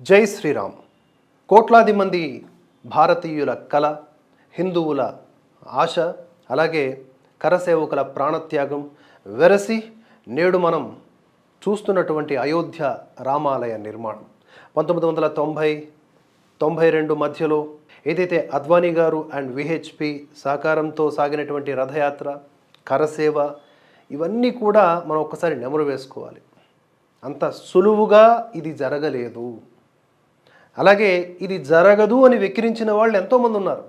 జై శ్రీరామ్. కోట్లాది మంది భారతీయుల కళ హిందువుల ఆశ అలాగే కరసేవకుల ప్రాణత్యాగం వెరసి నేడు మనం చూస్తున్నటువంటి అయోధ్య రామాలయ నిర్మాణం. పంతొమ్మిది వందల తొంభై తొంభై రెండు మధ్యలో ఏదైతే అద్వానీ గారు అండ్ విహెచ్పి సహకారంతో సాగినటువంటి రథయాత్ర కరసేవ ఇవన్నీ కూడా మనం ఒక్కసారి నెమరు వేసుకోవాలి. అంత సులువుగా ఇది జరగలేదు. అలాగే ఇది జరగదు అని వెక్కిరించిన వాళ్ళు ఎంతోమంది ఉన్నారు.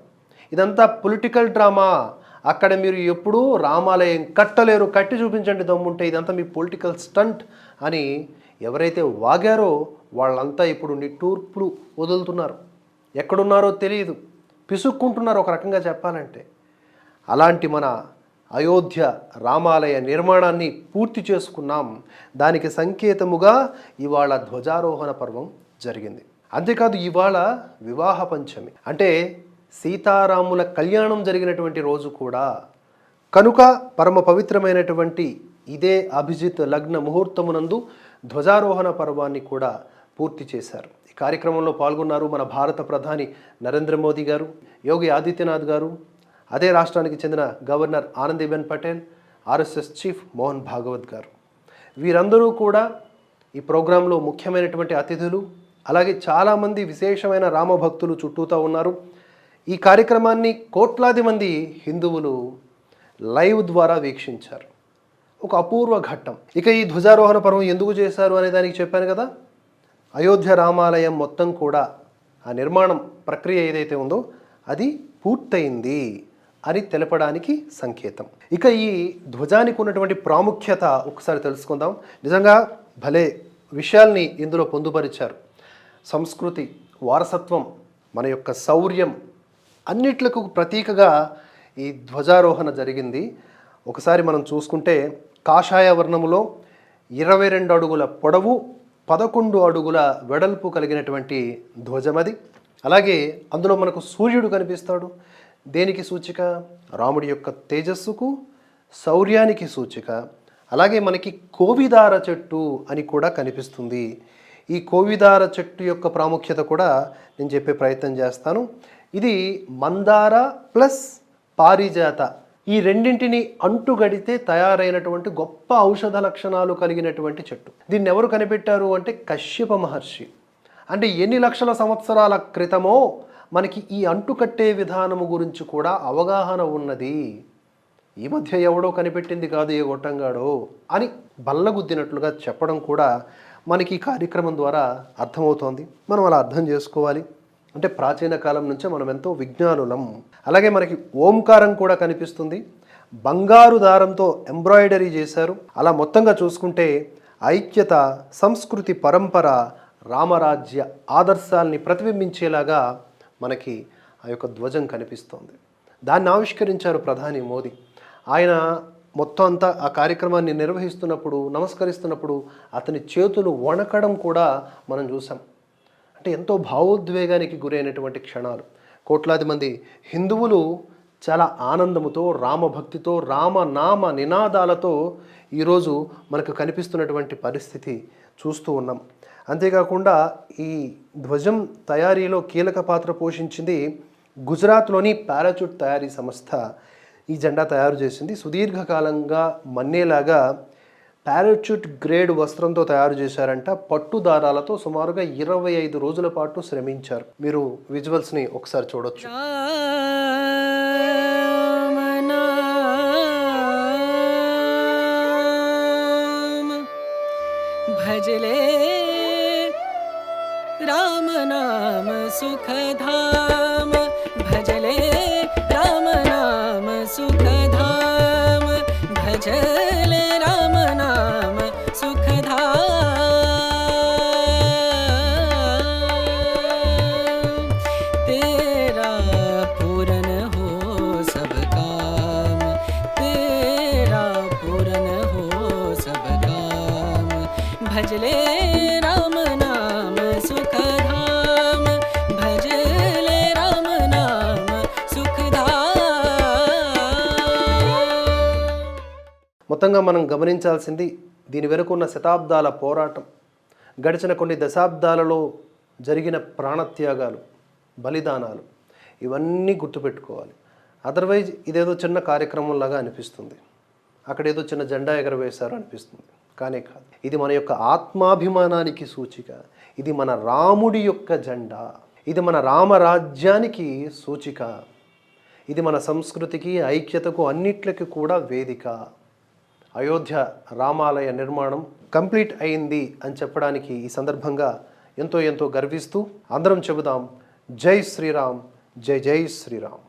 ఇదంతా పొలిటికల్ డ్రామా. అక్కడ మీరు ఎప్పుడూ రామాలయం కట్టలేరు కట్టి చూపించండి దమ్ముంటే ఇదంతా మీ పొలిటికల్ స్టంట్ అని ఎవరైతే వాగారో వాళ్ళంతా ఇప్పుడు నిట్టూర్పులు వదులుతున్నారు. ఎక్కడున్నారో తెలియదు పిసుక్కుంటున్నారు ఒక రకంగా చెప్పాలంటే. అలాంటి మన అయోధ్య రామాలయ నిర్మాణాన్ని పూర్తి చేసుకున్నాం. దానికి సంకేతముగా ఇవాళ ధ్వజారోహణ పర్వం జరిగింది. అంతేకాదు ఇవాళ వివాహ పంచమి. అంటే సీతారాముల కళ్యాణం జరిగినటువంటి రోజు కూడా కనుక పరమ పవిత్రమైనటువంటి ఇదే అభిజిత్ లగ్న ముహూర్తమునందు ధ్వజారోహణ పర్వాన్ని కూడా పూర్తి చేశారు. ఈ కార్యక్రమంలో పాల్గొన్నారు మన భారత ప్రధాని నరేంద్ర మోదీ గారు యోగి ఆదిత్యనాథ్ గారు అదే రాష్ట్రానికి చెందిన governor Anandiben Patel RSS chief Mohan Bhagwat గారు. వీరందరూ కూడా ఈ ప్రోగ్రాంలో ముఖ్యమైనటువంటి అతిథులు అలాగే చాలామంది విశేషమైన రామభక్తులు చుట్టూతా ఉన్నారు. ఈ కార్యక్రమాన్ని కోట్లాది మంది హిందువులు లైవ్ ద్వారా వీక్షించారు. ఒక అపూర్వ ఘట్టం. ఇక ఈ ధ్వజారోహణ పర్వం ఎందుకు చేశారు అనే దానికి చెప్పాను కదా. అయోధ్య రామాలయం మొత్తం కూడా ఆ నిర్మాణం ప్రక్రియ ఏదైతే ఉందో అది పూర్తయింది అని తెలపడానికి సంకేతం. ఇక ఈ ధ్వజానికి ఉన్నటువంటి ప్రాముఖ్యత ఒకసారి తెలుసుకుందాం. నిజంగా భలే విషయాల్ని ఇందులో పొందుపరిచారు. సంస్కృతి వారసత్వం మన యొక్క శౌర్యం అన్నిట్లకు ప్రతీకగా ఈ ధ్వజారోహణ జరిగింది. ఒకసారి మనం చూసుకుంటే కాషాయ వర్ణములో ఇరవై రెండు అడుగుల పొడవు పదకొండు అడుగుల వెడల్పు కలిగినటువంటి ధ్వజమది. అలాగే అందులో మనకు సూర్యుడు కనిపిస్తాడు. దేనికి సూచిక? రాముడి యొక్క తేజస్సుకు శౌర్యానికి సూచిక. అలాగే మనకి కోవిదార చెట్టు అని కూడా కనిపిస్తుంది. ఈ కోవిదార చెట్టు యొక్క ప్రాముఖ్యత కూడా నేను చెప్పే ప్రయత్నం చేస్తాను. ఇది మందార ప్లస్ పారిజాత. ఈ రెండింటిని అంటుగడితే తయారైనటువంటి గొప్ప ఔషధ లక్షణాలు కలిగినటువంటి చెట్టు. దీన్ని ఎవరు కనిపెట్టారు అంటే కశ్యప మహర్షి. అంటే ఎన్ని లక్షల సంవత్సరాల క్రితమో మనకి ఈ అంటుకట్టే విధానము గురించి కూడా అవగాహన ఉన్నది. ఈ మధ్య ఎవడో కనిపెట్టింది కాదు ఏ గొట్టంగాడో అని బల్లగుద్దినట్లుగా చెప్పడం కూడా మనకి ఈ కార్యక్రమం ద్వారా అర్థమవుతోంది. మనం అలా అర్థం చేసుకోవాలి. అంటే ప్రాచీన కాలం నుంచే మనం ఎంతో విజ్ఞానులం. అలాగే మనకి ఓంకారం కూడా కనిపిస్తుంది. బంగారు దారంతో ఎంబ్రాయిడరీ చేశారు. అలా మొత్తంగా చూసుకుంటే ఐక్యత సంస్కృతి పరంపర రామరాజ్య ఆదర్శాల్ని ప్రతిబింబించేలాగా మనకి ఆ యొక్క ధ్వజం కనిపిస్తోంది. దాన్ని ఆవిష్కరించారు ప్రధాని మోదీ. ఆయన మొత్తం అంతా ఆ కార్యక్రమాన్ని నిర్వహిస్తున్నప్పుడు నమస్కరిస్తున్నప్పుడు అతని చేతులు వణకడం కూడా మనం చూసాం. అంటే ఎంతో భావోద్వేగానికి గురైనటువంటి క్షణాలు. కోట్లాది మంది హిందువులు చాలా ఆనందముతో రామభక్తితో రామనామ నినాదాలతో ఈరోజు మనకు కనిపిస్తున్నటువంటి పరిస్థితి చూస్తూ ఉన్నాం. అంతేకాకుండా ఈ ధ్వజం తయారీలో కీలక పాత్ర పోషించింది గుజరాత్లోని పారాచూట్ తయారీ సంస్థ. ఈ జెండా తయారు చేసింది. సుదీర్ఘకాలంగా మన్నేలాగా పారాచ్యూట్ గ్రేడ్ వస్త్రంతో తయారు చేశారంట. పట్టు దారాలతో సుమారుగా ఇరవై ఐదు రోజుల పాటు శ్రమించారు. మీరు విజువల్స్ని ఒకసారి చూడొచ్చు. భజలే రామనామ సుఖధా भजले राम नाम सुखधाम भजले राम नाम सुखधाम మొత్తంగా మనం గమనించాల్సింది దీని వెనుక ఉన్న శతాబ్దాల పోరాటం గడిచిన కొన్ని దశాబ్దాలలో జరిగిన ప్రాణత్యాగాలు బలిదానాలు ఇవన్నీ గుర్తుపెట్టుకోవాలి అదర్వైజ్ ఇదేదో చిన్న కార్యక్రమంలాగా అనిపిస్తుంది అక్కడ ఏదో చిన్న జెండా ఎగరవేశారు అనిపిస్తుంది కానీ కాదు. ఇది మన యొక్క ఆత్మాభిమానానికి సూచిక. ఇది మన రాముడి యొక్క జెండా. ఇది మన రామరాజ్యానికి సూచిక. ఇది మన సంస్కృతికి ఐక్యతకు అన్నిట్లకి కూడా వేదిక. అయోధ్య రామాలయ నిర్మాణం కంప్లీట్ అయింది అని చెప్పడానికి ఈ సందర్భంగా ఎంతో ఎంతో గర్విస్తూ అందరం చెబుదాం. జై శ్రీరామ్ జై జై శ్రీరామ్.